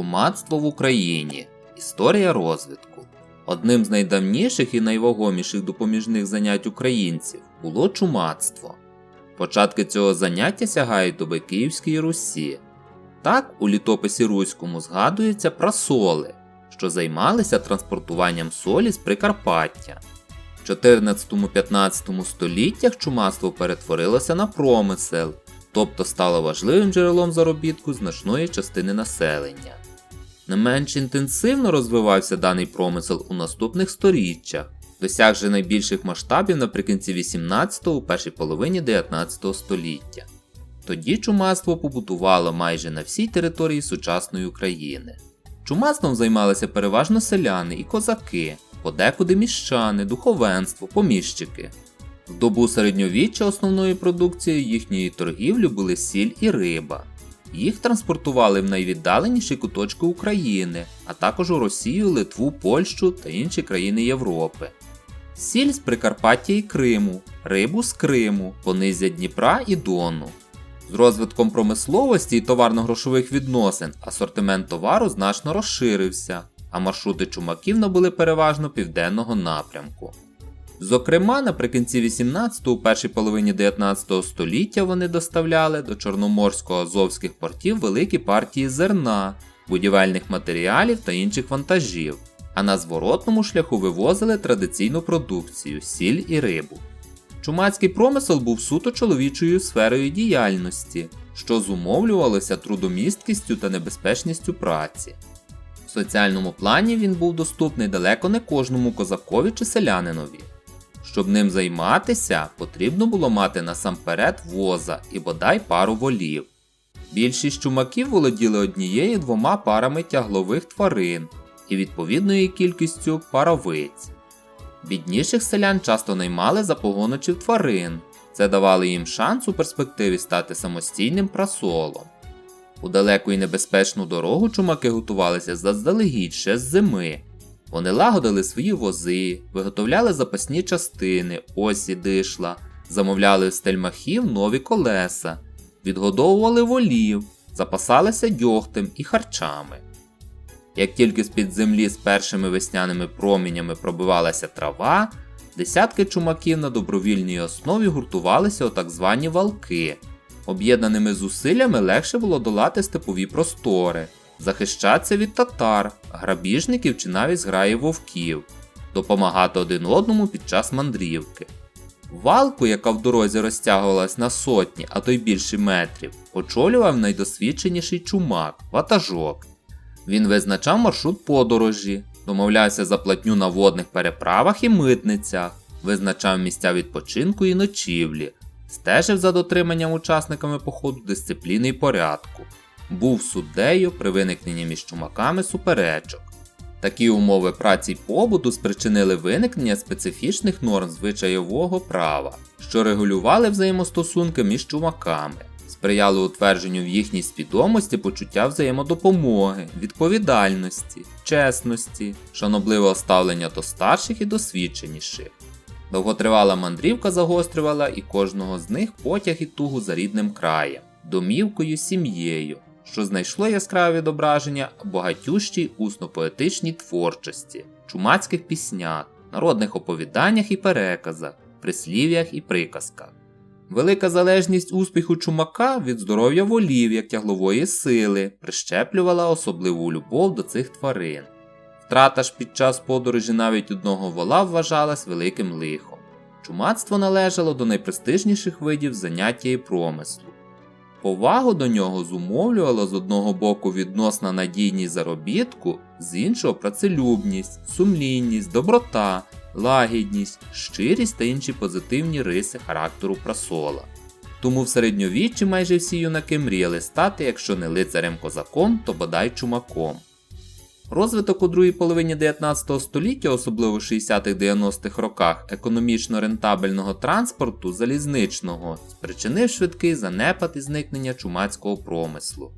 Чумацтво в Україні. Історія розвитку. Одним з найдавніших і найвагоміших допоміжних занять українців було чумацтво. Початки цього заняття сягають доби Київської Русі. Так, у літописі Руському згадується про соли, що займалися транспортуванням солі з Прикарпаття. В 14-15 століттях чумацтво перетворилося на промисел, тобто стало важливим джерелом заробітку значної частини населення. Не менш інтенсивно розвивався даний промисел у наступних сторіччях, досягши найбільших масштабів наприкінці 18-го у першій половині 19 століття. Тоді чумацтво побутувало майже на всій території сучасної України. Чумацтвом займалися переважно селяни і козаки, подекуди міщани, духовенство, поміщики. В добу середньовіччя основною продукцією їхньої торгівлі були сіль і риба. Їх транспортували в найвіддаленіші куточки України, а також у Росію, Литву, Польщу та інші країни Європи. Сіль з Прикарпаття і Криму, рибу з Криму, понизя Дніпра і Дону. З розвитком промисловості і товарно-грошових відносин асортимент товару значно розширився, а маршрути чумаків набули переважно південного напрямку. Зокрема, наприкінці 18-го, у першій половині 19 століття вони доставляли до Чорноморсько-Азовських портів великі партії зерна, будівельних матеріалів та інших вантажів, а на зворотному шляху вивозили традиційну продукцію сіль і рибу. Чумацький промисел був суто чоловічою сферою діяльності, що зумовлювалося трудомісткістю та небезпечністю праці. В соціальному плані він був доступний далеко не кожному козакові чи селянинові. Щоб ним займатися, потрібно було мати насамперед воза і бодай пару волів. Більшість чумаків володіли однією двома парами тяглових тварин і відповідною кількістю паровиць. Бідніших селян часто наймали за погоночів тварин, це давало їм шанс у перспективі стати самостійним прасолом. У далеку і небезпечну дорогу чумаки готувалися заздалегідь ще з зими. Вони лагодили свої вози, виготовляли запасні частини, осі дишла, замовляли з стельмахів нові колеса, відгодовували волів, запасалися дьогтем і харчами. Як тільки з-під землі з першими весняними промінями пробивалася трава, десятки чумаків на добровільній основі гуртувалися у так звані валки. Об'єднаними зусиллями легше було долати степові простори, захищатися від татар, грабіжників чи навіть зграї вовків, допомагати один одному під час мандрівки. Валку, яка в дорозі розтягувалась на сотні, а то й більше метрів, очолював найдосвідченіший чумак ватажок. Він визначав маршрут подорожі, домовлявся за платню на водних переправах і митницях, визначав місця відпочинку і ночівлі, стежив за дотриманням учасниками походу дисципліни і порядку, був суддею при виникненні між чумаками суперечок. Такі умови праці й побуту спричинили виникнення специфічних норм звичайового права, що регулювали взаємостосунки між чумаками, сприяли утвердженню в їхній свідомості почуття взаємодопомоги, відповідальності, чесності, шанобливого ставлення до старших і досвідченіших. Довготривала мандрівка загострювала і кожного з них потяг і тугу за рідним краєм, домівкою, сім'єю, що знайшло яскраве відображення багатющій усно-поетичній творчості, чумацьких піснях, народних оповіданнях і переказах, прислів'ях і приказках. Велика залежність успіху чумака від здоров'я волів як тяглової сили прищеплювала особливу любов до цих тварин. Втрата ж під час подорожі навіть одного вола вважалась великим лихом. Чумацтво належало до найпрестижніших видів заняття і промислу. Повагу до нього зумовлювала з одного боку відносна надійність заробітку, з іншого працелюбність, сумлінність, доброта, лагідність, щирість та інші позитивні риси характеру прасола. Тому в середньовіччі майже всі юнаки мріяли стати, якщо не лицарем козаком, то бодай чумаком. Розвиток у другій половині 19 століття, особливо в 60-90-х роках, економічно рентабельного транспорту залізничного спричинив швидкий занепад і зникнення чумацького промислу.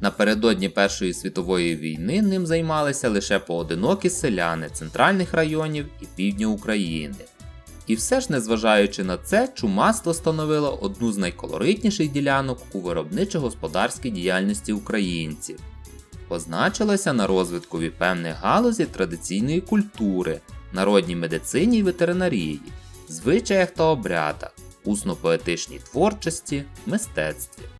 Напередодні Першої світової війни ним займалися лише поодинокі селяни центральних районів і півдня України. І все ж, незважаючи на це, чумацтво становило одну з найколоритніших ділянок у виробничо-господарській діяльності українців. Позначилася на розвиткові певних галузі традиційної культури, народній медицині і ветеринарії, звичаях та обрядах, усно-поетичній творчості, мистецтві.